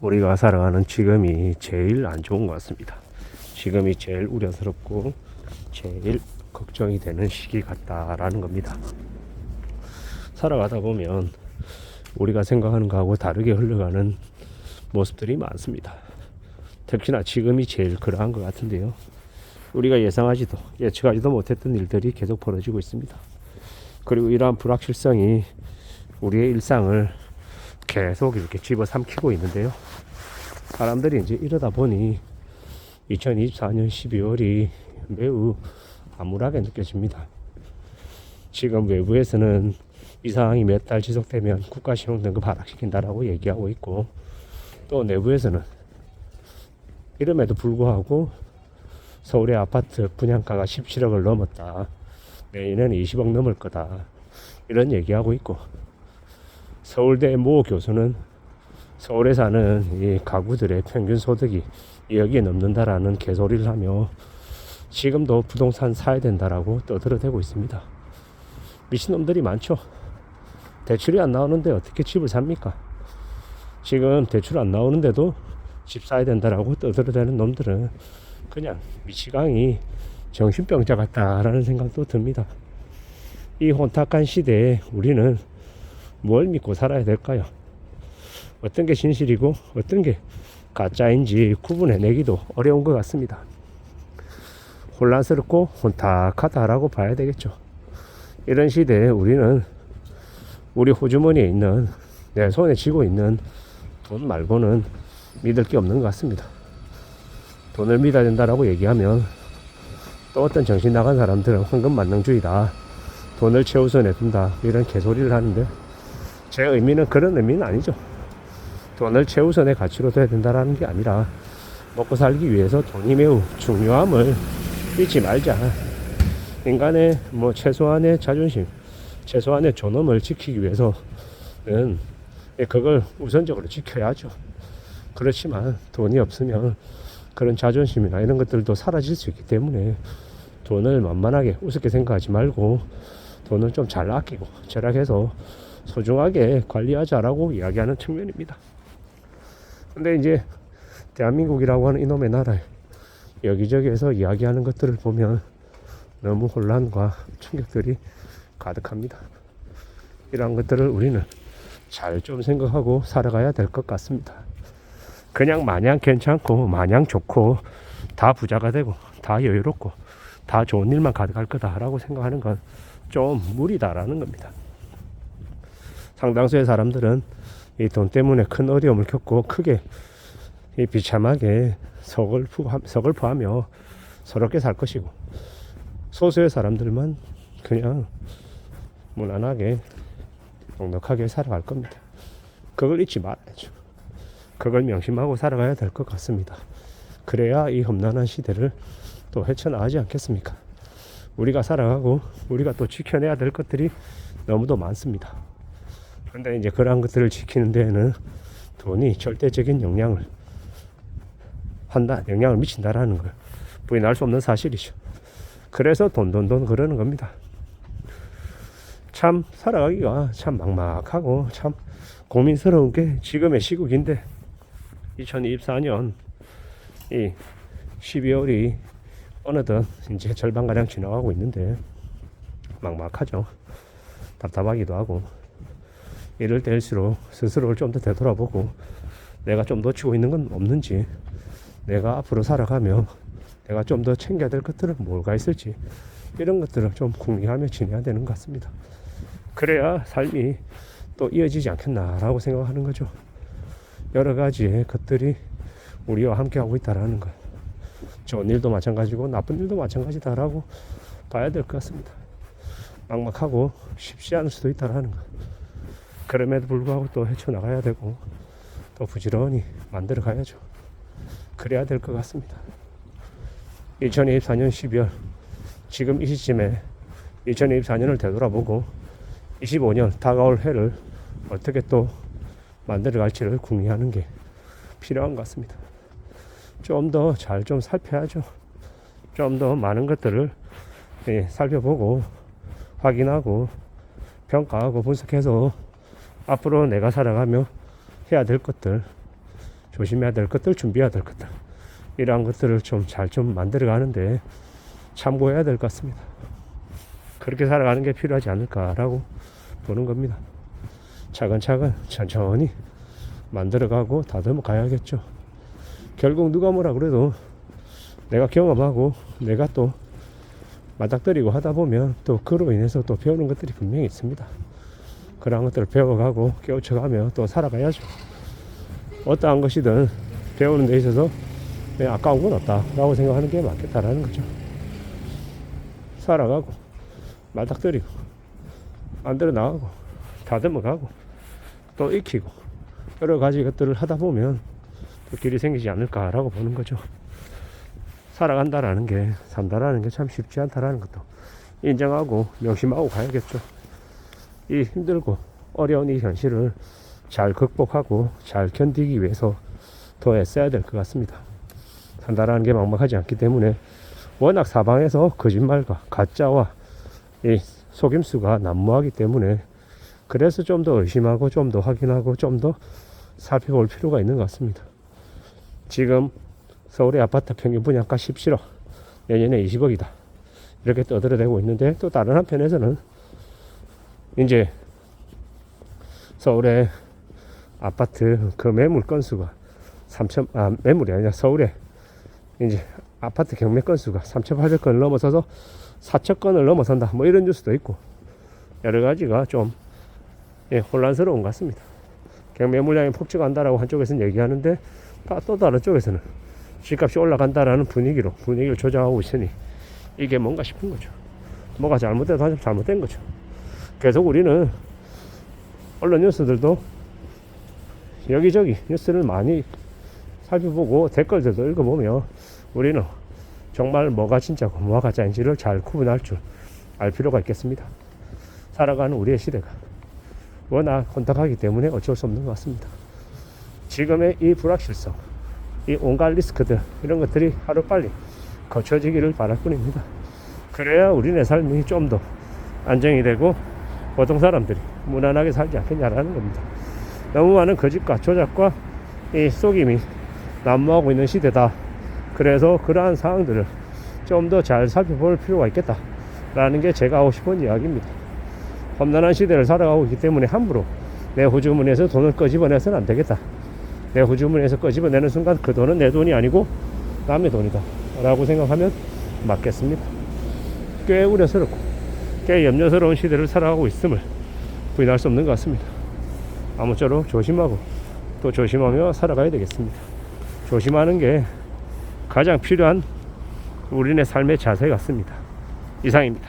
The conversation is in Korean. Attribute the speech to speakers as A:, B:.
A: 우리가 살아가는 지금이 제일 안 좋은 것 같습니다. 지금이 제일 우려스럽고 제일 걱정이 되는 시기 같다라는 겁니다. 살아가다 보면 우리가 생각하는 거하고 다르게 흘러가는 모습들이 많습니다. 특히나 지금이 제일 그러한 것 같은데요. 우리가 예상하지도 예측하지도 못했던 일들이 계속 벌어지고 있습니다. 그리고 이러한 불확실성이 우리의 일상을 계속 이렇게 집어삼키고 있는데요. 사람들이 이제 이러다 보니 2024년 12월이 매우 암울하게 느껴집니다. 지금 외부에서는 이 상황이 몇 달 지속되면 국가 신용 등급 하락시킨다라고 얘기하고 있고 또 내부에서는 이름에도 불구하고 서울의 아파트 분양가가 17억을 넘었다. 내년에는 20억 넘을 거다. 이런 얘기하고 있고 서울대 모 교수는 서울에 사는 이 가구들의 평균 소득이 2억이 넘는다라는 개소리를 하며 지금도 부동산 사야 된다라고 떠들어대고 있습니다. 미친놈들이 많죠. 대출이 안 나오는데 어떻게 집을 삽니까? 지금 대출 안 나오는데도 집 사야 된다라고 떠들어대는 놈들은 그냥 미치광이 정신병자 같다라는 생각도 듭니다. 이 혼탁한 시대에 우리는 뭘 믿고 살아야 될까요? 어떤 게 진실이고 어떤 게 가짜인지 구분해내기도 어려운 것 같습니다. 혼란스럽고 혼탁하다라고 봐야 되겠죠. 이런 시대에 우리는 우리 호주머니에 있는 내 손에 쥐고 있는 돈 말고는 믿을 게 없는 것 같습니다. 돈을 믿어야 된다라고 얘기하면 또 어떤 정신 나간 사람들은 황금 만능주의다. 돈을 최우선에 둔다. 이런 개소리를 하는데 제 의미는 그런 의미는 아니죠. 돈을 최우선의 가치로 둬야 된다라는 게 아니라 먹고 살기 위해서 돈이 매우 중요함을 잊지 말자. 인간의 뭐 최소한의 자존심, 최소한의 존엄을 지키기 위해서는 그걸 우선적으로 지켜야죠. 그렇지만 돈이 없으면 그런 자존심이나 이런 것들도 사라질 수 있기 때문에 돈을 만만하게 우습게 생각하지 말고 돈은 좀잘 아끼고 절약해서 소중하게 관리하자라고 이야기하는 측면입니다. 근데 이제 대한민국이라고 하는 이놈의 나라에 여기저기에서 이야기하는 것들을 보면 너무 혼란과 충격들이 가득합니다. 이러한 것들을 우리는 잘 좀 생각하고 살아가야 될 것 같습니다. 그냥 마냥 괜찮고 마냥 좋고 다 부자가 되고 다 여유롭고 다 좋은 일만 가득할 거다라고 생각하는 건 좀 무리다라는 겁니다. 상당수의 사람들은 이 돈 때문에 큰 어려움을 겪고 크게 이 비참하게 서글프하, 서글퍼하며 서럽게 살 것이고 소수의 사람들만 그냥 무난하게 넉넉하게 살아갈 겁니다. 그걸 잊지 말아야죠. 그걸 명심하고 살아가야 될 것 같습니다. 그래야 이 험난한 시대를 또 헤쳐나가지 않겠습니까? 우리가 살아가고 우리가 또 지켜내야 될 것들이 너무도 많습니다. 그런데 이제 그러한 것들을 지키는 데에는 돈이 절대적인 영향을 한다, 영향을 미친다라는 걸 부인할 수 없는 사실이죠. 그래서 돈, 돈, 돈 그러는 겁니다. 참 살아가기가 참 막막하고 참 고민스러운 게 지금의 시국인데 2024년 이 12월이 어느덧 이제 절반가량 지나가고 있는데 막막하죠. 답답하기도 하고 이럴 때일수록 스스로를 좀 더 되돌아보고 내가 좀 놓치고 있는 건 없는지 내가 앞으로 살아가며 내가 좀 더 챙겨야 될 것들은 뭐가 있을지 이런 것들을 좀 궁리하며 지내야 되는 것 같습니다. 그래야 삶이 또 이어지지 않겠나라고 생각하는 거죠. 여러 가지의 것들이 우리와 함께 하고 있다라는 것. 좋은 일도 마찬가지고 나쁜 일도 마찬가지다라고 봐야 될 것 같습니다. 막막하고 쉽지 않을 수도 있다라는 것. 그럼에도 불구하고 또 헤쳐나가야 되고 또 부지런히 만들어 가야죠. 그래야 될 것 같습니다. 2024년 12월 지금 이 시점에 2024년을 되돌아보고 25년 다가올 해를 어떻게 또 만들어 갈지를 궁리하는 게 필요한 것 같습니다. 좀 더 잘좀 살펴야죠. 좀 더 많은 것들을 예, 살펴보고 확인하고 평가하고 분석해서 앞으로 내가 살아가며 해야 될 것들 조심해야 될 것들, 준비해야 될 것들 이러한 것들을 좀잘좀 만들어 가는데 참고해야 될 것 같습니다. 그렇게 살아가는 게 필요하지 않을까라고 보는 겁니다. 차근차근 천천히 만들어가고 다듬어 가야겠죠. 결국 누가 뭐라 그래도 내가 경험하고 내가 또 맞닥뜨리고 하다 보면 또 그로 인해서 또 배우는 것들이 분명히 있습니다. 그런 것들을 배워가고 깨우쳐가며 또 살아가야죠. 어떠한 것이든 배우는 데 있어서 그냥 아까운 건 없다라고 생각하는 게 맞겠다라는 거죠. 살아가고 말닥뜨리고 만들어 나가고 다듬어가고 또 익히고 여러 가지 것들을 하다 보면 또 길이 생기지 않을까라고 보는 거죠. 살아간다라는 게 산다라는 게 참 쉽지 않다라는 것도 인정하고 명심하고 가야겠죠. 이 힘들고 어려운 이 현실을 잘 극복하고 잘 견디기 위해서 더 애써야 될 것 같습니다. 산다라는 게 막막하지 않기 때문에 워낙 사방에서 거짓말과 가짜와 이 속임수가 난무하기 때문에 그래서 좀 더 의심하고 좀 더 확인하고 좀 더 살펴볼 필요가 있는 것 같습니다. 지금 서울의 아파트 평균 분양가 17억, 내년에 20억이다. 이렇게 떠들어대고 있는데 또 다른 한편에서는 이제 서울의 아파트 그 매물 건수가 3천 아 매물이 아니라 서울에 이제 아파트 경매 건수가 3,800건을 넘어서서 4천 건을 넘어선다. 뭐 이런 뉴스도 있고 여러 가지가 좀 예, 혼란스러운 것 같습니다. 경매 물량이 폭증한다라고 한쪽에서는 얘기하는데 다또 다른 쪽에서는 집값이 올라간다라는 분위기로 분위기를 조장하고 있으니 이게 뭔가 싶은 거죠. 뭐가 잘못돼도 한 잘못된 거죠. 계속 우리는 언론 뉴스들도 여기저기 뉴스를 많이 살펴보고 댓글들도 읽어보면 우리는 정말 뭐가 진짜고 뭐가 가짜인지를 잘 구분할 줄 알 필요가 있겠습니다. 살아가는 우리의 시대가 워낙 혼탁하기 때문에 어쩔 수 없는 것 같습니다. 지금의 이 불확실성, 이 온갖 리스크들 이런 것들이 하루빨리 거쳐지기를 바랄 뿐입니다. 그래야 우리네 삶이 좀 더 안정이 되고 보통 사람들이 무난하게 살지 않겠냐라는 겁니다. 너무 많은 거짓과 조작과 이 속임이 난무하고 있는 시대다. 그래서 그러한 상황들을 좀 더 잘 살펴볼 필요가 있겠다 라는 게 제가 하고 싶은 이야기입니다. 험난한 시대를 살아가고 있기 때문에 함부로 내 후주문에서 돈을 꺼집어내서는 안 되겠다. 내 후주문에서 꺼집어내는 순간 그 돈은 내 돈이 아니고 남의 돈이다. 라고 생각하면 맞겠습니다. 꽤 우려스럽고 꽤 염려스러운 시대를 살아가고 있음을 부인할 수 없는 것 같습니다. 아무쪼록 조심하고 또 조심하며 살아가야 되겠습니다. 조심하는 게 가장 필요한 우리네 삶의 자세 같습니다. 이상입니다.